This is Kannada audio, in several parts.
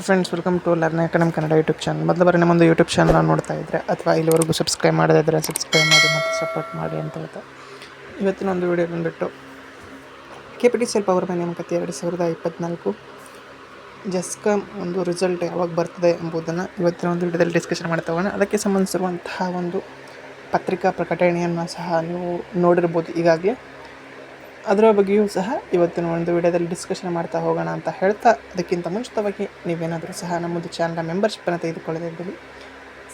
Hi friends welcome to learn academy Kannada YouTube channel ಮೊದಲ ಬಾರಿ ನಮ್ಮೊಂದು ಯೂಟ್ಯೂಬ್ ಚಾನಲ್ ನೋಡ್ತಾ ಇದ್ದರೆ ಅಥವಾ ಇಲ್ಲಿವರೆಗೂ ಸಬ್ಸ್ಕ್ರೈಬ್ ಮಾಡದೇ ಇದ್ದರೆ ಸಬ್ಸ್ಕ್ರೈಬ್ ಮಾಡಿ ಮತ್ತು ಸಪೋರ್ಟ್ ಮಾಡಿ ಅಂತ ಹೇಳ್ತಾ. ಇವತ್ತಿನ ಒಂದು ವಿಡಿಯೋ ಬಂದುಬಿಟ್ಟು K P T C L power ನೇಮಕಾತಿ ಎರಡು ಸಾವಿರದ ಇಪ್ಪತ್ತ್ನಾಲ್ಕು ಜಸ್ಕಾಮ್ ಒಂದು ರಿಸಲ್ಟ್ ಯಾವಾಗ ಬರ್ತದೆ ಎಂಬುದನ್ನು ಇವತ್ತಿನ ಒಂದು ವಿಡಿಯೋದಲ್ಲಿ ಡಿಸ್ಕಷನ್ ಮಾಡ್ತಾ ಹೋಗೋಣ. ಅದಕ್ಕೆ ಸಂಬಂಧಿಸಿರುವಂತಹ ಒಂದು ಪತ್ರಿಕಾ ಪ್ರಕಟಣೆಯನ್ನು ಸಹ ನೀವು ನೋಡಿರ್ಬೋದು. ಈಗಾಗಲೇ ಅದರ ಬಗ್ಗೆಯೂ ಸಹ ಇವತ್ತಿನ ಒಂದು ವಿಡಿಯೋದಲ್ಲಿ ಡಿಸ್ಕಷನ್ ಮಾಡ್ತಾ ಹೋಗೋಣ ಅಂತ ಹೇಳ್ತಾ, ಅದಕ್ಕಿಂತ ಮುಂಚಿತವಾಗಿ ನೀವೇನಾದರೂ ಸಹ ನಮ್ಮದು ಚಾನಲ್ನ ಮೆಂಬರ್ಶಿಪ್ಪನ್ನು ತೆಗೆದುಕೊಳ್ಳದಿದ್ದಲ್ಲಿ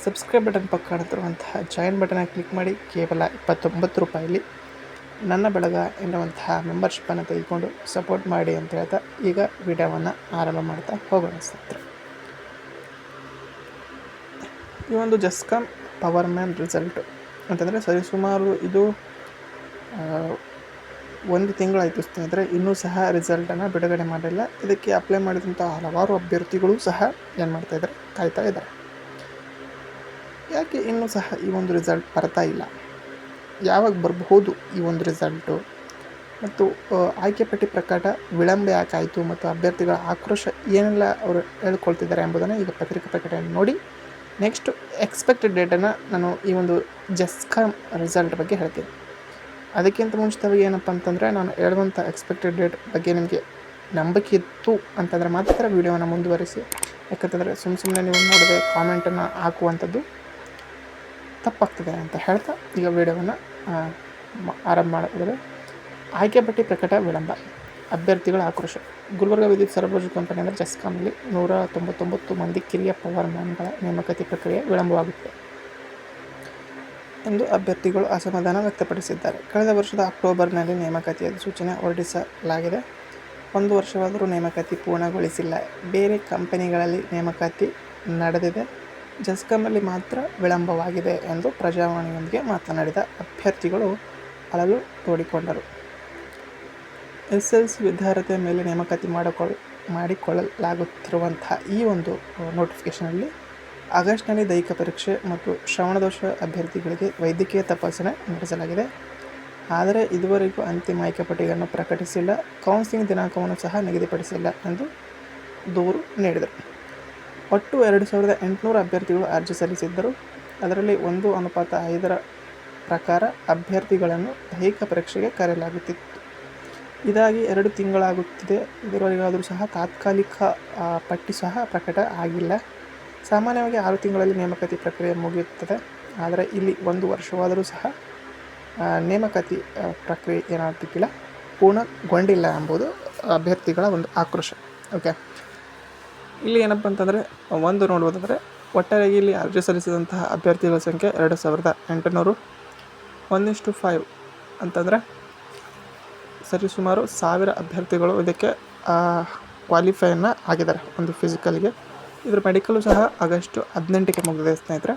ಸಬ್ಸ್ಕ್ರೈಬ್ ಬಟನ್ ಪಕ್ಕ ಕಾಣುತ್ತಿರುವಂತಹ ಜಾಯಿನ್ ಬಟನ್ನ ಕ್ಲಿಕ್ ಮಾಡಿ, ಕೇವಲ ಇಪ್ಪತ್ತೊಂಬತ್ತು ರೂಪಾಯಿಲಿ ನನ್ನ ಬಳಗ ಎನ್ನುವಂತಹ ಮೆಂಬರ್ಶಿಪ್ಪನ್ನು ತೆಗೆದುಕೊಂಡು ಸಪೋರ್ಟ್ ಮಾಡಿ ಅಂತ ಹೇಳ್ತಾ, ಈಗ ವಿಡಿಯೋವನ್ನು ಆರಂಭ ಮಾಡ್ತಾ ಹೋಗೋಣ ಸ್ನೇಹಿತರೆ. ಈ ಒಂದು ಜಸ್ಕಾಮ್ ಪವರ್ ಮ್ಯಾನ್ ರಿಸಲ್ಟು ಅಂತಂದರೆ ಸರಿಸುಮಾರು ಇದು ಒಂದು ತಿಂಗಳಾಯಿತು ಸ್ನೇಹಿತರೆ, ಇನ್ನೂ ಸಹ ರಿಸಲ್ಟನ್ನು ಬಿಡುಗಡೆ ಮಾಡಿಲ್ಲ. ಇದಕ್ಕೆ ಅಪ್ಲೈ ಮಾಡಿದಂಥ ಹಲವಾರು ಅಭ್ಯರ್ಥಿಗಳು ಸಹ ಏನು ಮಾಡ್ತಾಯಿದ್ದಾರೆ ಕಾಯ್ತಾ ಇದ್ದಾರೆ. ಯಾಕೆ ಇನ್ನೂ ಸಹ ಈ ಒಂದು ರಿಸಲ್ಟ್ ಬರ್ತಾ ಇಲ್ಲ? ಯಾವಾಗ ಬರಬಹುದು ಈ ಒಂದು ರಿಸಲ್ಟು ಮತ್ತು ಆಯ್ಕೆ ಪಟ್ಟಿ ಪ್ರಕಟ ವಿಳಂಬ ಯಾಕಾಯಿತು ಮತ್ತು ಅಭ್ಯರ್ಥಿಗಳ ಆಕ್ರೋಶ ಏನೆಲ್ಲ ಅವರು ಹೇಳ್ಕೊಳ್ತಿದ್ದಾರೆ ಎಂಬುದನ್ನು ಈಗ ಪತ್ರಿಕಾ ಪ್ರಕಟಣೆ ನೋಡಿ. ನೆಕ್ಸ್ಟ್ ಎಕ್ಸ್ಪೆಕ್ಟೆಡ್ ಡೇಟನ್ನು ನಾನು ಈ ಒಂದು ಜಸ್ಕಾಮ್ ರಿಸಲ್ಟ್ ಬಗ್ಗೆ ಹೇಳ್ತೀನಿ. ಅದಕ್ಕಿಂತ ಮುಂಚಿತವಾಗಿ ಏನಪ್ಪ ಅಂತಂದರೆ ನಾನು ಹೇಳುವಂಥ ಎಕ್ಸ್ಪೆಕ್ಟೆಡ್ ಡೇಟ್ ಬಗ್ಗೆ ನಿಮಗೆ ನಂಬಿಕೆ ಇತ್ತು ಅಂತಂದರೆ ಮಾತ್ರ ವೀಡಿಯೋವನ್ನು ಮುಂದುವರಿಸಿ. ಯಾಕಂತಂದರೆ ಸುಮ್ಮ ಸುಮ್ಮನೆ ನೀವು ನೋಡದೆ ಕಾಮೆಂಟನ್ನು ಹಾಕುವಂಥದ್ದು ತಪ್ಪಾಗ್ತದೆ ಅಂತ ಹೇಳ್ತಾ ಈಗ ವೀಡಿಯೋವನ್ನು ಆರಂಭ ಮಾಡಿದರೆ ಆಯ್ಕೆ ಪಟ್ಟಿ ಪ್ರಕಟ ವಿಳಂಬ, ಅಭ್ಯರ್ಥಿಗಳ ಆಕ್ರೋಶ. ಗುಲ್ಬರ್ಗ ವಿದ್ಯುತ್ ಸರಬರಾಜು ಕಂಪನಿ ಅಂದರೆ ಜಸ್ಕಾಮ್ನಲ್ಲಿ ನೂರ ತೊಂಬತ್ತೊಂಬತ್ತು ಮಂದಿ ಕಿರಿಯ ಪವರ್ ಮ್ಯಾನ್ಗಳ ನೇಮಕಾತಿ ಪ್ರಕ್ರಿಯೆ ವಿಳಂಬವಾಗುತ್ತೆ. ಎಂದು ಅಭ್ಯರ್ಥಿಗಳು ಅಸಮಾಧಾನ ವ್ಯಕ್ತಪಡಿಸಿದ್ದಾರೆ. ಕಳೆದ ವರ್ಷದ ಅಕ್ಟೋಬರ್ನಲ್ಲಿ ನೇಮಕಾತಿಯ ಸೂಚನೆ ಹೊರಡಿಸಲಾಗಿದೆ. ಒಂದು ವರ್ಷವಾದರೂ ನೇಮಕಾತಿ ಪೂರ್ಣಗೊಳಿಸಿಲ್ಲ. ಬೇರೆ ಕಂಪನಿಗಳಲ್ಲಿ ನೇಮಕಾತಿ ನಡೆದಿದೆ. ಜಸ್ಕಾಮಲ್ಲಿ ಮಾತ್ರ ವಿಳಂಬವಾಗಿದೆ ಎಂದು ಪ್ರಜಾವಾಣಿಯೊಂದಿಗೆ ಮಾತನಾಡಿದ ಅಭ್ಯರ್ಥಿಗಳು ಅಳಲು ತೋಡಿಕೊಂಡರು. ಎಸ್ ಎಲ್ ಸಿ ವಿದ್ಯಾರ್ಥಿಯ ಮೇಲೆ ನೇಮಕಾತಿ ಮಾಡಿಕೊಳ್ಳ ಮಾಡಿಕೊಳ್ಳಲಾಗುತ್ತಿರುವಂತಹ ಈ ಒಂದು ನೋಟಿಫಿಕೇಷನಲ್ಲಿ ಆಗಸ್ಟ್ನಲ್ಲಿ ದೈಹಿಕ ಪರೀಕ್ಷೆ ಮತ್ತು ಶ್ರವಣದೋಷ ಅಭ್ಯರ್ಥಿಗಳಿಗೆ ವೈದ್ಯಕೀಯ ತಪಾಸಣೆ ನಡೆಸಲಾಗಿದೆ. ಆದರೆ ಇದುವರೆಗೂ ಅಂತಿಮ ಆಯ್ಕೆ ಪಟ್ಟಿಗಳನ್ನು ಪ್ರಕಟಿಸಿಲ್ಲ. ಕೌನ್ಸಿಲಿಂಗ್ ದಿನಾಂಕವನ್ನು ಸಹ ನಿಗದಿಪಡಿಸಿಲ್ಲ ಎಂದು ದೂರು ನೀಡಿದರು. ಒಟ್ಟು ಎರಡು ಸಾವಿರದ ಎಂಟುನೂರು ಅಭ್ಯರ್ಥಿಗಳು ಅರ್ಜಿ ಸಲ್ಲಿಸಿದ್ದರು. ಅದರಲ್ಲಿ ಒಂದು ಅನುಪಾತ ಐದರ ಪ್ರಕಾರ ಅಭ್ಯರ್ಥಿಗಳನ್ನು ದೈಹಿಕ ಪರೀಕ್ಷೆಗೆ ಕರೆಯಲಾಗುತ್ತಿತ್ತು. ಇದಾಗಿ ಎರಡು ತಿಂಗಳಾಗುತ್ತಿದೆ. ಇದರವರೆಗಾದರೂ ಸಹ ತಾತ್ಕಾಲಿಕ ಪಟ್ಟಿ ಸಹ ಪ್ರಕಟ ಆಗಿಲ್ಲ. ಸಾಮಾನ್ಯವಾಗಿ ಆರು ತಿಂಗಳಲ್ಲಿ ನೇಮಕಾತಿ ಪ್ರಕ್ರಿಯೆ ಮುಗಿಯುತ್ತದೆ. ಆದರೆ ಇಲ್ಲಿ ಒಂದು ವರ್ಷವಾದರೂ ಸಹ ನೇಮಕಾತಿ ಪ್ರಕ್ರಿಯೆ ಏನಾಗ್ತಿಕ್ಕಿಲ್ಲ ಪೂರ್ಣಗೊಂಡಿಲ್ಲ ಎಂಬುದು ಅಭ್ಯರ್ಥಿಗಳ ಒಂದು ಆಕ್ರೋಶ. ಓಕೆ ಇಲ್ಲಿ ಏನಪ್ಪ ಅಂತಂದರೆ, ಒಂದು ನೋಡುವುದಾದರೆ ಒಟ್ಟಾರೆಯಾಗಿ ಇಲ್ಲಿ ಅರ್ಜಿ ಸಲ್ಲಿಸಿದಂತಹ ಅಭ್ಯರ್ಥಿಗಳ ಸಂಖ್ಯೆ ಎರಡು ಸಾವಿರದ ಎಂಟುನೂರು. ಒಂದಿಷ್ಟು ಫೈವ್ ಅಂತಂದರೆ ಸರಿಸುಮಾರು ಸಾವಿರ ಅಭ್ಯರ್ಥಿಗಳು ಇದಕ್ಕೆ ಕ್ವಾಲಿಫೈಯನ್ನು ಆಗಿದ್ದಾರೆ ಒಂದು ಫಿಸಿಕಲ್ಗೆ ಇದ್ರ ಮೆಡಿಕಲು ಸಹ ಆಗಸ್ಟ್ ಹದಿನೆಂಟಕ್ಕೆ ಮುಗಿದಿದೆ ಸ್ನೇಹಿತರೆ.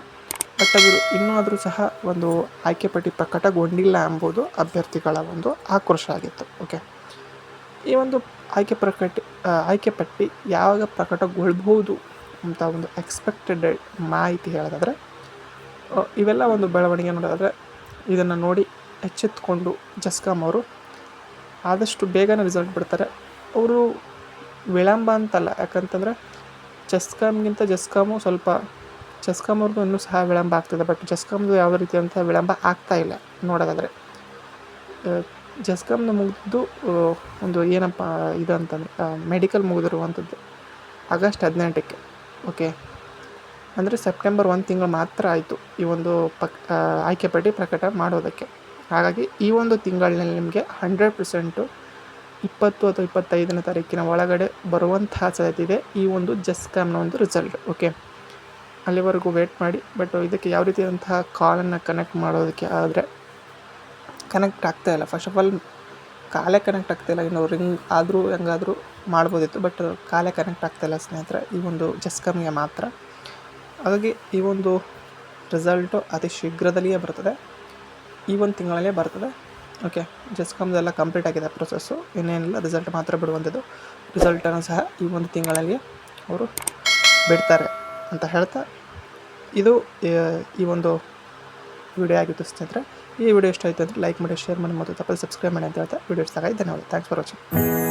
ಬಟ್ ಅದು ಇನ್ನೂ ಸಹ ಒಂದು ಆಯ್ಕೆ ಪಟ್ಟಿ ಪ್ರಕಟಗೊಂಡಿಲ್ಲ ಎಂಬುದು ಅಭ್ಯರ್ಥಿಗಳ ಒಂದು ಆಕ್ರೋಶ ಆಗಿತ್ತು. ಓಕೆ ಈ ಒಂದು ಆಯ್ಕೆ ಪ್ರಕಟ ಆಯ್ಕೆ ಪಟ್ಟಿ ಯಾವಾಗ ಪ್ರಕಟಗೊಳ್ಬಹುದು ಅಂತ ಒಂದು ಎಕ್ಸ್ಪೆಕ್ಟೆಡ್ ಮಾಹಿತಿ ಹೇಳೋದಾದರೆ ಇವೆಲ್ಲ ಒಂದು ಬೆಳವಣಿಗೆ ನೋಡೋದಾದರೆ ಇದನ್ನು ನೋಡಿ ಎಚ್ಚೆತ್ತುಕೊಂಡು ಜಸ್ಕಾಮ್ ಅವರು ಆದಷ್ಟು ಬೇಗನೆ ರಿಸಲ್ಟ್ ಬಿಡ್ತಾರೆ. ಅವರು ವಿಳಂಬ ಅಂತಲ್ಲ. ಯಾಕಂತಂದರೆ ಜಸ್ಕಾಮ್ಗಿಂತ ಜಸ್ಕಾಮು ಸ್ವಲ್ಪ ಅವ್ರದ್ದು ಇನ್ನೂ ಸಹ ವಿಳಂಬ ಆಗ್ತದೆ ಬಟ್ ಜಸ್ಕಾಮ್ದು ಯಾವ ರೀತಿಯಂಥ ವಿಳಂಬ ಆಗ್ತಾ ಇಲ್ಲ ನೋಡೋದಾದರೆ. ಜಸ್ಕಾಮ್ನ ಮುಗಿದು ಒಂದು ಏನಪ್ಪ ಇದು ಅಂತಂದರೆ ಮೆಡಿಕಲ್ ಮುಗಿದಿರುವಂಥದ್ದು ಆಗಸ್ಟ್ ಹದಿನೆಂಟಕ್ಕೆ ಓಕೆ ಅಂದರೆ ಸೆಪ್ಟೆಂಬರ್ ಒಂದು ತಿಂಗಳು ಮಾತ್ರ ಆಯಿತು ಈ ಒಂದು ಪಕ್ ಆಯ್ಕೆ ಪಟ್ಟಿ ಪ್ರಕಟ ಮಾಡೋದಕ್ಕೆ. ಹಾಗಾಗಿ ಈ ಒಂದು ತಿಂಗಳಿನಲ್ಲಿ ನಿಮಗೆ ಹಂಡ್ರೆಡ್ ಪರ್ಸೆಂಟು ಇಪ್ಪತ್ತು ಅಥವಾ ಇಪ್ಪತ್ತೈದನೇ ತಾರೀಕಿನ ಒಳಗಡೆ ಬರುವಂತಹ ಸಾಧ್ಯತೆ ಇದೆ. ಈ ಒಂದು ಜಸ್ಕಾಮ್ನ ಒಂದು ರಿಸಲ್ಟ್ ಓಕೆ ಅಲ್ಲಿವರೆಗೂ ವೇಟ್ ಮಾಡಿ ಬಟ್ ಇದಕ್ಕೆ ಯಾವ ರೀತಿಯಾದಂತಹ ಕಾಲನ್ನು ಕನೆಕ್ಟ್ ಮಾಡೋದಕ್ಕೆ ಆದರೆ ಕನೆಕ್ಟ್ ಆಗ್ತಾ ಇಲ್ಲ. ಫಸ್ಟ್ ಆಫ್ ಆಲ್ ಕಾಲೇ ಕನೆಕ್ಟ್ ಆಗ್ತಾ ಇಲ್ಲ. ಇನ್ನು ರಿಂಗ್ ಆದರೂ ಹೆಂಗಾದರೂ ಮಾಡ್ಬೋದಿತ್ತು ಬಟ್ ಕಾಲೇ ಕನೆಕ್ಟ್ ಆಗ್ತಾ ಇಲ್ಲ ಸ್ನೇಹಿತರೆ. ಈ ಒಂದು ಜಸ್ಕಮ್ಗೆ ಮಾತ್ರ. ಹಾಗಾಗಿ ಈ ಒಂದು ರಿಸಲ್ಟು ಅತಿ ಶೀಘ್ರದಲ್ಲಿಯೇ ಬರ್ತದೆ. ಈ ಒಂದು ತಿಂಗಳಲ್ಲೇ ಬರ್ತದೆ. ಓಕೆ ಜಸ್ಕಾಮ್ದೆಲ್ಲ ಕಂಪ್ಲೀಟ್ ಆಗಿದೆ ಪ್ರೊಸೆಸ್ಸು ಇನ್ನೇನಿಲ್ಲ ರಿಸಲ್ಟ್ ಮಾತ್ರ ಬಿಡುವಂಥದ್ದು. ರಿಸಲ್ಟನ್ನು ಸಹ ಈ ಒಂದು ತಿಂಗಳಲ್ಲಿ ಅವರು ಬಿಡ್ತಾರೆ ಅಂತ ಹೇಳ್ತಾ ಇದು ಈ ಒಂದು ವಿಡಿಯೋ ಆಗಿತ್ತು ಸ್ನೇಹಿತರೆ ಈ ವಿಡಿಯೋ ಇಷ್ಟ ಆಯಿತು ಅಂದರೆ ಲೈಕ್ ಮಾಡಿ ಶೇರ್ ಮಾಡಿ ಮತ್ತು ತಪ್ಪಲ್ಲಿ ಸಬ್ಸ್ಕ್ರೈಬ್ ಮಾಡಿ ಅಂತ ಹೇಳ್ತಾ ವಿಡಿಯೋ ಇಷ್ಟ ಆಗಿದೆ. ಧನ್ಯವಾದ. Thanks for watching